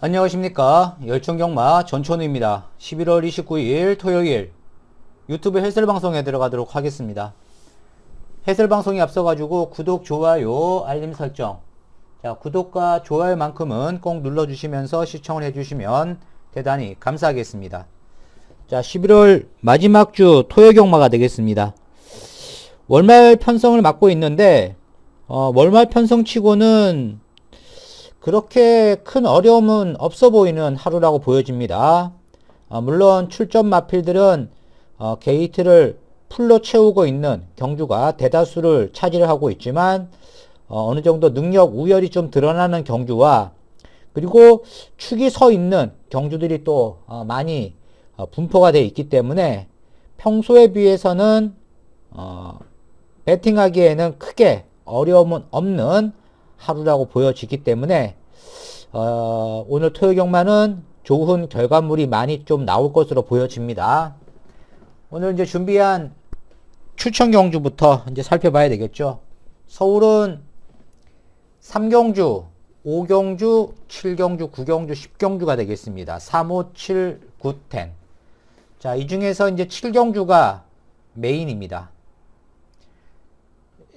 안녕하십니까. 열정경마 전천우입니다. 11월 29일 토요일 유튜브 해설방송에 들어가도록 하겠습니다. 해설방송이 앞서가지고 구독 좋아요 알림 설정. 자 구독과 좋아요만큼은 꼭 눌러주시면서 시청을 해주시면 대단히 감사하겠습니다. 자 11월 마지막 주 토요경마가 되겠습니다. 월말 편성을 맡고 있는데 어, 월말 편성치고는 그렇게 큰 어려움은 없어 보이는 하루라고 보여집니다. 어, 물론 출전 마필들은 어, 게이트를 풀로 채우고 있는 경주가 대다수를 차지하고 있지만 어, 느 정도 능력 우열이 좀 드러나는 경주와 그리고 축이 서 있는 경주들이 또 어, 많이 어, 분포가 되어 있기 때문에 평소에 비해서는 어, 배팅하기에는 크게 어려움은 없는 하루라고 보여지기 때문에 어, 오늘 토요 경마는 좋은 결과물이 많이 좀 나올 것으로 보여집니다. 오늘 이제 준비한 추천 경주부터 이제 살펴봐야 되겠죠. 서울은 3경주, 5경주, 7경주, 9경주, 10경주가 되겠습니다. 3, 5, 7, 9, 10. 자, 이 중에서 이제 7경주가 메인입니다.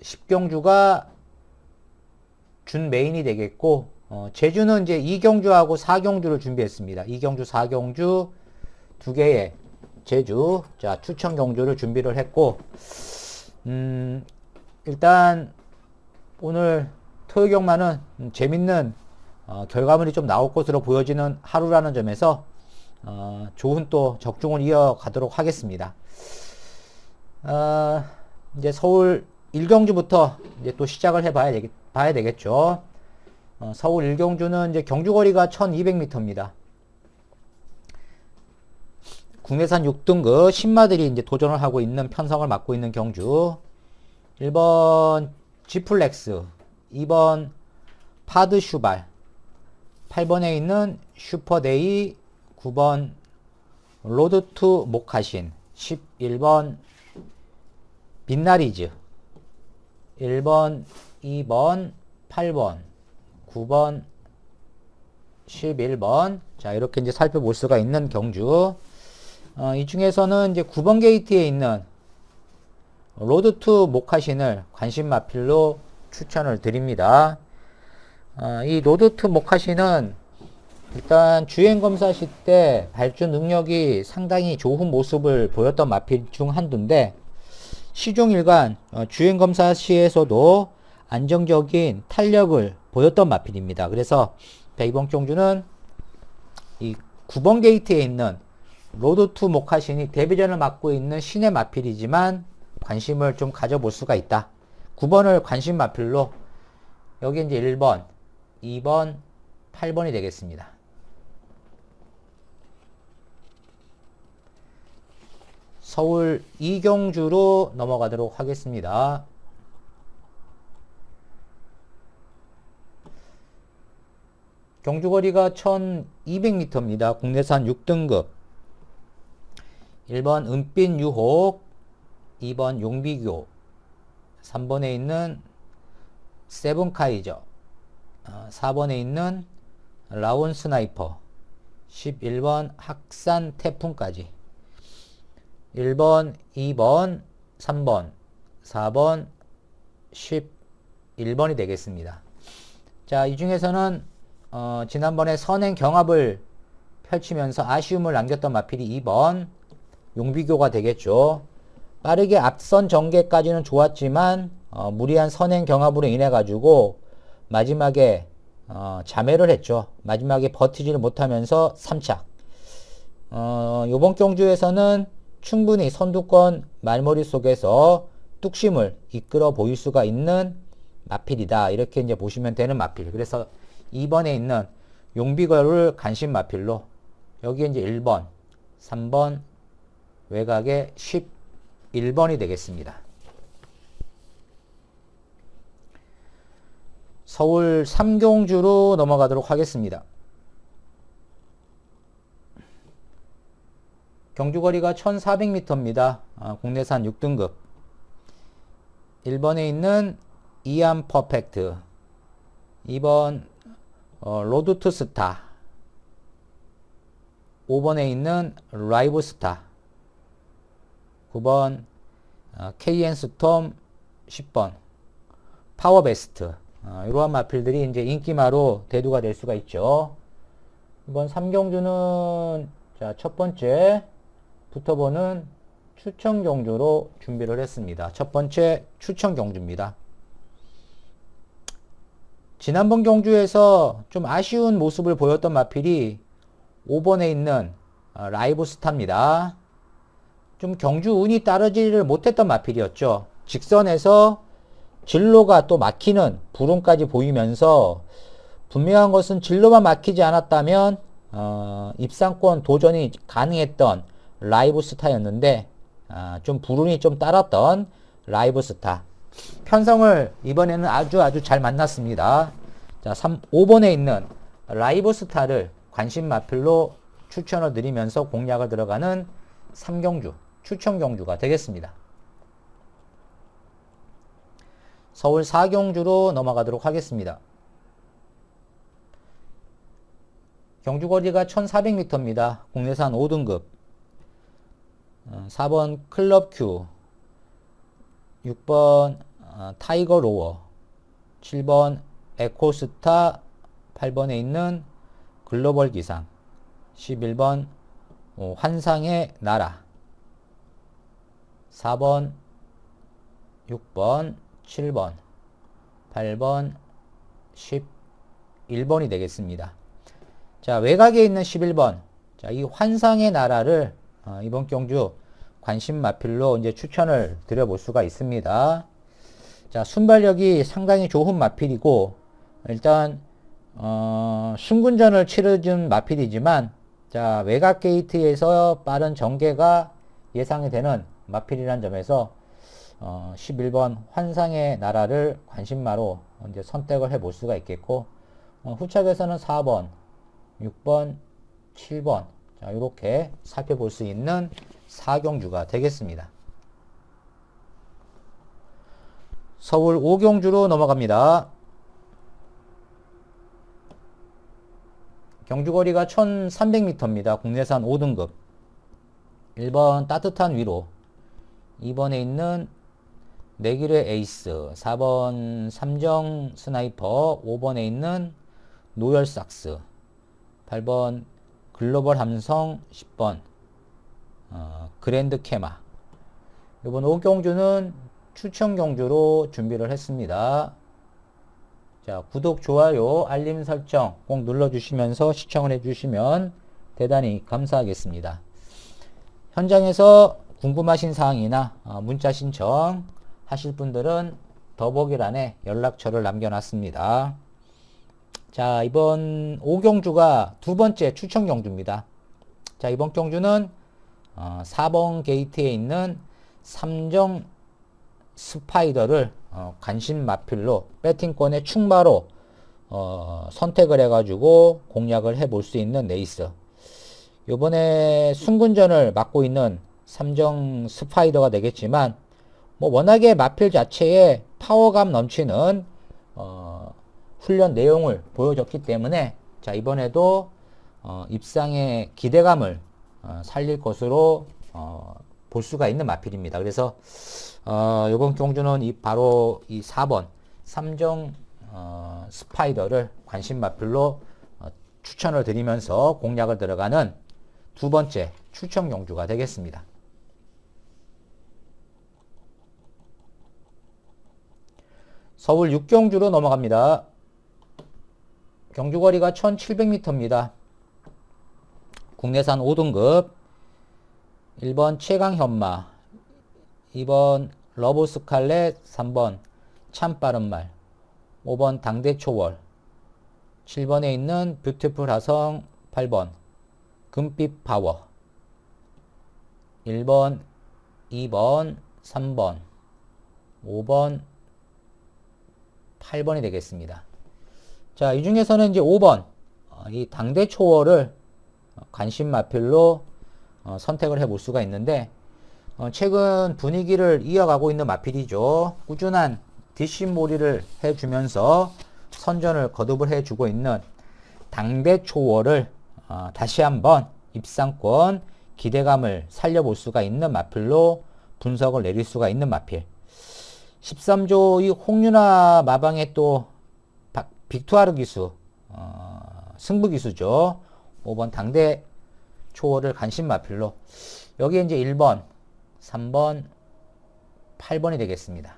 10경주가 준 메인이 되겠고 어, 제주는 이제 2경주하고 4경주를 준비했습니다. 2경주, 4경주 두 개의 제주 자 추천 경주를 준비를 했고 음, 일단 오늘 토요 경마는 재밌는 어, 결과물이 좀 나올 것으로 보여지는 하루라는 점에서 어, 좋은 또 적중을 이어가도록 하겠습니다. 어, 이제 서울 1경주부터 이제 또 시작을 해봐야 되겠, 봐야 되겠죠. 어, 서울 1경주는 이제 경주거리가 1200m입니다. 국내산 6등급 신마들이 이제 도전을 하고 있는 편성을 맡고 있는 경주. 1번 지플렉스, 2번 파드 슈발, 8번에 있는 슈퍼데이, 9번 로드 투 모카신, 11번 빛나리즈, 1번, 2번, 8번, 9번, 11번. 자, 이렇게 이제 살펴볼 수가 있는 경주. 어, 이 중에서는 이제 9번 게이트에 있는 로드 투 모카신을 관심 마필로 추천을 드립니다. 어, 이 로드 투 모카신은 일단 주행 검사 시때 발주 능력이 상당히 좋은 모습을 보였던 마필 중 한두인데 시종일관 어, 주행 검사 시에서도 안정적인 탄력을 보였던 마필입니다. 그래서 이번 경주는 이 9번 게이트에 있는 로드 투 모카신이 데뷔전을 맡고 있는 신의 마필이지만 관심을 좀 가져볼 수가 있다. 9번을 관심 마필로 여기 이제 1번, 2번, 8번이 되겠습니다. 서울 이경주로 넘어가도록 하겠습니다. 경주거리가 1200m입니다. 국내산 6등급. 1번 은빛 유혹, 2번 용비교, 3번에 있는 세븐카이저, 4번에 어, 있는 라온 스나이퍼, 11번 학산 태풍까지. 1번, 2번, 3번, 4번, 11번이 되겠습니다. 자, 이 중에서는 어, 지난번에 선행 경합을 펼치면서 아쉬움을 남겼던 마필이 2번 용비교가 되겠죠. 빠르게 앞선 전개까지는 좋았지만 어, 무리한 선행 경합으로 인해 가지고 마지막에 어, 자매를 했죠. 마지막에 버티지를 못하면서 3착. 어, 요번 경주에서는 충분히 선두권 말머리 속에서 뚝심을 이끌어 보일 수가 있는 마필이다. 이렇게 이제 보시면 되는 마필. 그래서 2번에 있는 용비거를 간신 마필로 여기 이제 1번, 3번 외곽에 11번이 되겠습니다. 서울 삼경주로 넘어가도록 하겠습니다. 경주거리가 1400m입니다. 아, 국내산 6등급. 1번에 있는 이암 퍼펙트. 2번 어, 로드 투 스타 5번에 있는 라이브 스타 9번 어, KN 스톰 10번 파워베스트 어, 이러한 마필들이 이제 인기마로 대두가 될 수가 있죠. 이번 3경주는 자, 첫 번째 붙어보는 추천 경주로 준비를 했습니다. 첫 번째 추천 경주입니다. 지난번 경주에서 좀 아쉬운 모습을 보였던 마필이 5번에 있는 어, 라이브 스타입니다. 좀 경주 운이 따르지를 못했던 마필이었죠. 직선에서 진로가 또 막히는 불운까지 보이면서 분명한 것은 진로만 막히지 않았다면 어, 입상권 도전이 가능했던 라이브 스타였는데 아, 좀 불운이 좀 따랐던 라이브 스타 편성을 이번에는 아주 아주 잘 만났습니다. 자, 3, 5번에 있는 라이브 스타를 관심 마필로 추천을 드리면서 공략을 들어가는 3경주 추천 경주가 되겠습니다. 서울 4경주로 넘어가도록 하겠습니다. 경주 거리가 1400m입니다. 국내산 5등급. 4번 클럽 큐. 6번 어, 타이거 로어. 7번 에코스타. 8번에 있는 글로벌 기상. 11번 어, 환상의 나라. 4번 6번 7번 8번 11번이 되겠습니다. 자, 외곽에 있는 11번. 자, 이 환상의 나라를 어, 이번 경주 관심 마필로 이제 추천을 드려볼 수가 있습니다. 자, 순발력이 상당히 좋은 마필이고, 일단, 어, 순군전을 치르준 마필이지만, 자, 외곽 게이트에서 빠른 전개가 예상이 되는 마필이라는 점에서, 어, 11번 환상의 나라를 관심마로 이제 선택을 해 볼 수가 있겠고, 어, 후착에서는 4번, 6번, 7번 자 이렇게 살펴볼 수 있는 사경주가 되겠습니다. 서울 5경주로 넘어갑니다. 경주거리가 1300m입니다. 국내산 5등급. 1번 따뜻한 위로. 2번에 있는 내길의 에이스. 4번 삼정 스나이퍼. 5번에 있는 노열 삭스. 8번 글로벌 함성. 10번 어, 그랜드 케마 이번 5경주는 추천 경주로 준비를 했습니다. 자 구독, 좋아요, 알림 설정 꼭 눌러주시면서 시청을 해주시면 대단히 감사하겠습니다. 현장에서 궁금하신 사항이나 어, 문자 신청 하실 분들은 더보기란에 연락처를 남겨놨습니다. 자, 이번 5경주가 두 번째 추천 경주입니다. 자, 이번 경주는 어, 4번 게이트에 있는 삼정 스파이더를 어, 관심 마필로 배팅권의 충마로 어, 선택을 해가지고 공략을 해볼 수 있는 레이스. 요번에 순군전을 맡고 있는 삼정 스파이더가 되겠지만 뭐 워낙에 마필 자체에 파워감 넘치는 어, 훈련 내용을 보여줬기 때문에 자 이번에도 어, 입상의 기대감을 어, 살릴 것으로 어, 볼 수가 있는 마필입니다. 그래서 어, 이번 경주는 이 바로 이 4번 삼정 어, 스파이더를 관심 마필로 어, 추천을 드리면서 공략을 들어가는 두 번째 추천 경주가 되겠습니다. 서울 6경주로 넘어갑니다. 경주거리가 1700m입니다. 국내산 5등급. 1번 최강현마. 2번 러브 스칼렛. 3번 참 빠른 말. 5번 당대초월. 7번에 있는 뷰티풀 하성. 8번 금빛 파워. 1번 2번 3번. 5번 8번이 되겠습니다. 자, 이 중에서는 이제 5번, 어, 이 당대 초월을 관심 마필로 어, 선택을 해볼 수가 있는데, 어, 최근 분위기를 이어가고 있는 마필이죠. 꾸준한 뒷심몰이를 해주면서 선전을 거듭을 해주고 있는 당대 초월을 어, 다시 한번 입상권, 기대감을 살려볼 수가 있는 마필로 분석을 내릴 수가 있는 마필. 13조 이 홍윤아 마방의 또 박- 빅투아르 기수, 어, 승부 기수죠. 5번 당대 초월을 간신 마필로. 여기에 이제 1번, 3번, 8번이 되겠습니다.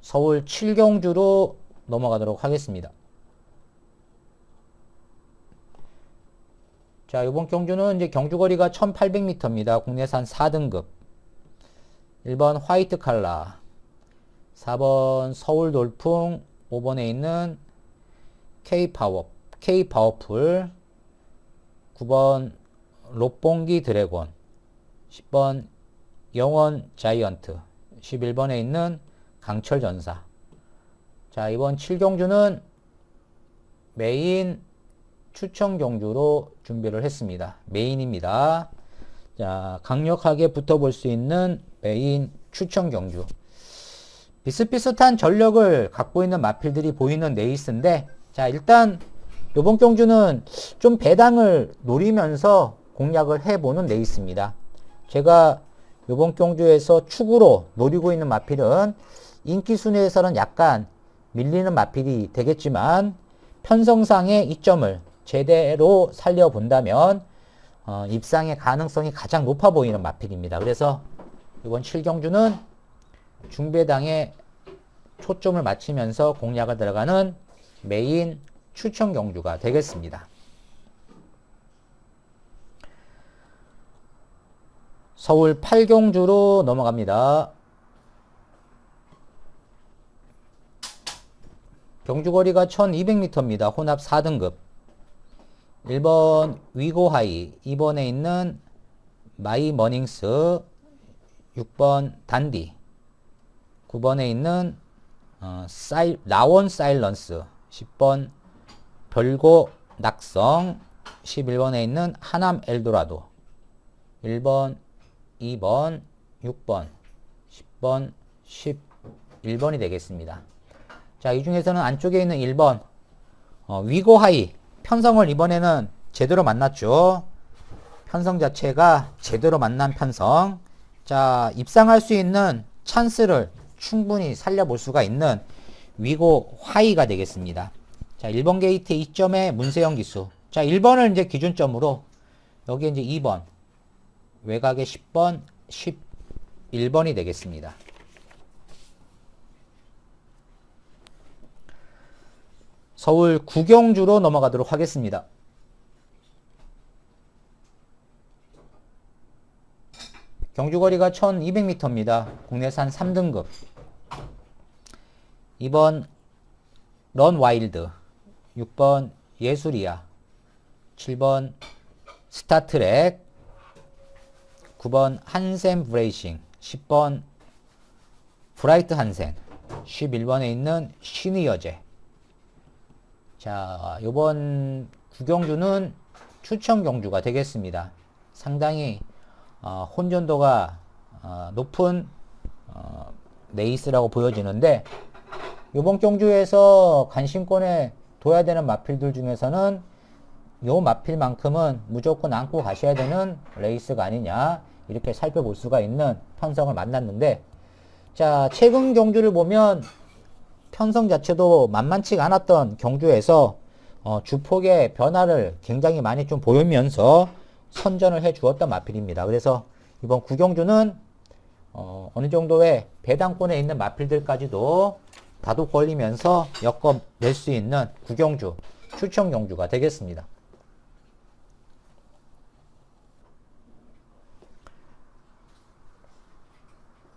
서울 7경주로 넘어가도록 하겠습니다. 자, 이번 경주는 이제 경주거리가 1800m입니다. 국내산 4등급. 1번 화이트 칼라. 4번 서울 돌풍. 5번에 있는 K 파워, K 파워풀. 9번 롯봉기 드래곤. 10번 영원 자이언트. 11번에 있는 강철 전사. 자, 이번 7경주는 메인 추천 경주로 준비를 했습니다. 메인입니다. 자, 강력하게 붙어볼 수 있는 메인 추천 경주. 비슷비슷한 전력을 갖고 있는 마필들이 보이는 네이스인데, 자, 일단, 요번 경주는 좀 배당을 노리면서 공략을 해보는 네이스입니다. 제가 요번 경주에서 축으로 노리고 있는 마필은 인기 순위에서는 약간 밀리는 마필이 되겠지만 편성상의 이점을 제대로 살려본다면 어, 입상의 가능성이 가장 높아 보이는 마필입니다. 그래서 이번 7경주는 중배당에 초점을 맞추면서 공략을 들어가는 메인 추천 경주가 되겠습니다. 서울 8경주로 넘어갑니다. 경주거리가 1200m입니다. 혼합 4등급. 1번 위고하이, 2번에 있는 마이 머닝스, 6번 단디, 9번에 있는 어, 사이, 라원 사일런스, 10번 별고 낙성, 11번에 있는 하남 엘도라도, 1번, 2번, 6번, 10번, 11번이 되겠습니다. 자, 이 중에서는 안쪽에 있는 1번, 어, 위고하이, 편성을 이번에는 제대로 만났죠. 편성 자체가 제대로 만난 편성. 자, 입상할 수 있는 찬스를 충분히 살려볼 수가 있는 위고 하이가 되겠습니다. 자, 1번 게이트 2점의 문세영 기수. 자, 1번을 이제 기준점으로 여기 이제 2번 외곽에 10번, 11번이 되겠습니다. 서울 구경주로 넘어가도록 하겠습니다. 경주거리가 1200m입니다. 국내산 3등급. 2번 런 와일드, 6번 예술이야, 7번 스타트렉, 9번 한센 브레이싱, 10번 브라이트 한센, 11번에 있는 신의 여제. 자, 요번 구경주는 추천 경주가 되겠습니다. 상당히 어, 혼전도가 어, 높은 어, 레이스라고 보여지는데 요번 경주에서 관심권에 둬야 되는 마필들 중에서는 요 마필만큼은 무조건 안고 가셔야 되는 레이스가 아니냐 이렇게 살펴볼 수가 있는 편성을 만났는데 자 최근 경주를 보면 편성 자체도 만만치가 않았던 경주에서 어, 주폭의 변화를 굉장히 많이 좀 보이면서 선전을 해 주었던 마필입니다. 그래서 이번 구경주는 어, 어느 정도의 배당권에 있는 마필들까지도 다독 걸리면서 엮어낼 수 있는 구경주, 추천 경주가 되겠습니다.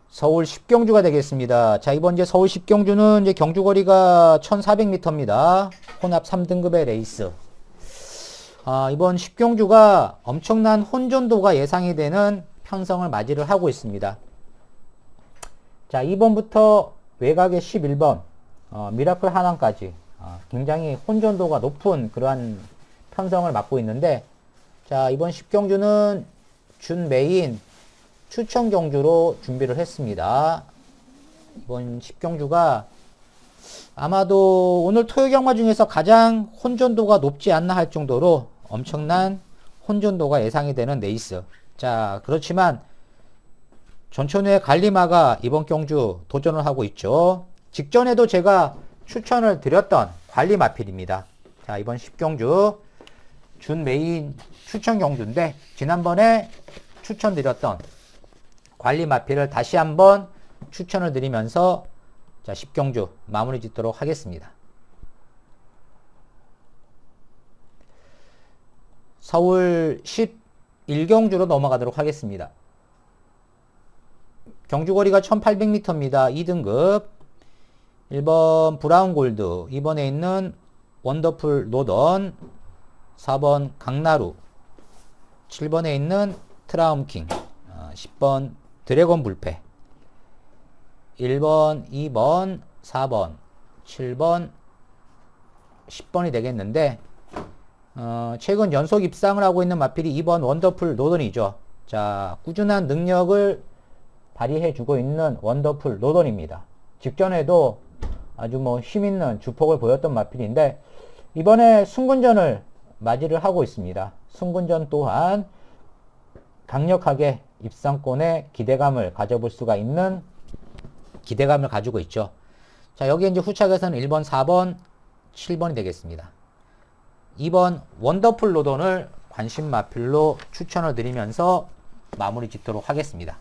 서울 10경주가 되겠습니다. 자, 이번 이제 서울 10경주는 이제 경주거리가 1400m입니다. 혼합 3등급의 레이스. 아, 이번 10경주가 엄청난 혼전도가 예상이 되는 편성을 맞이를 하고 있습니다. 자, 2번부터 외곽의 11번, 어, 미라클 하남까지 어, 굉장히 혼전도가 높은 그러한 편성을 맡고 있는데, 자, 이번 10경주는 준 메인 추천 경주로 준비를 했습니다. 이번 10경주가 아마도 오늘 토요 경마 중에서 가장 혼전도가 높지 않나 할 정도로 엄청난 혼전도가 예상이 되는 레이스. 자, 그렇지만 전천후의 갈리마가 이번 경주 도전을 하고 있죠. 직전에도 제가 추천을 드렸던 관리마필입니다. 자, 이번 10경주 준 메인 추천 경주인데 지난번에 추천드렸던 관리마필을 다시 한번 추천을 드리면서 자, 10경주 마무리 짓도록 하겠습니다. 서울 11경주로 넘어가도록 하겠습니다. 경주거리가 1800m입니다. 2등급 1번 브라운 골드 2번에 있는 원더풀 노던 4번 강나루 7번에 있는 트라움킹 10번 드래곤 불패 1번, 2번, 4번, 7번, 10번이 되겠는데 어, 최근 연속 입상을 하고 있는 마필이 2번 원더풀 노던이죠. 자, 꾸준한 능력을 발휘해 주고 있는 원더풀 노던입니다. 직전에도 아주 뭐 힘있는 주폭을 보였던 마필인데 이번에 승군전을 맞이를 하고 있습니다. 승군전 또한 강력하게 입상권에 기대감을 가져볼 수가 있는 기대감을 가지고 있죠. 자, 여기 이제 후착에서는 1번, 4번, 7번이 되겠습니다. 2번 원더풀 로돈을 관심 마필로 추천을 드리면서 마무리 짓도록 하겠습니다.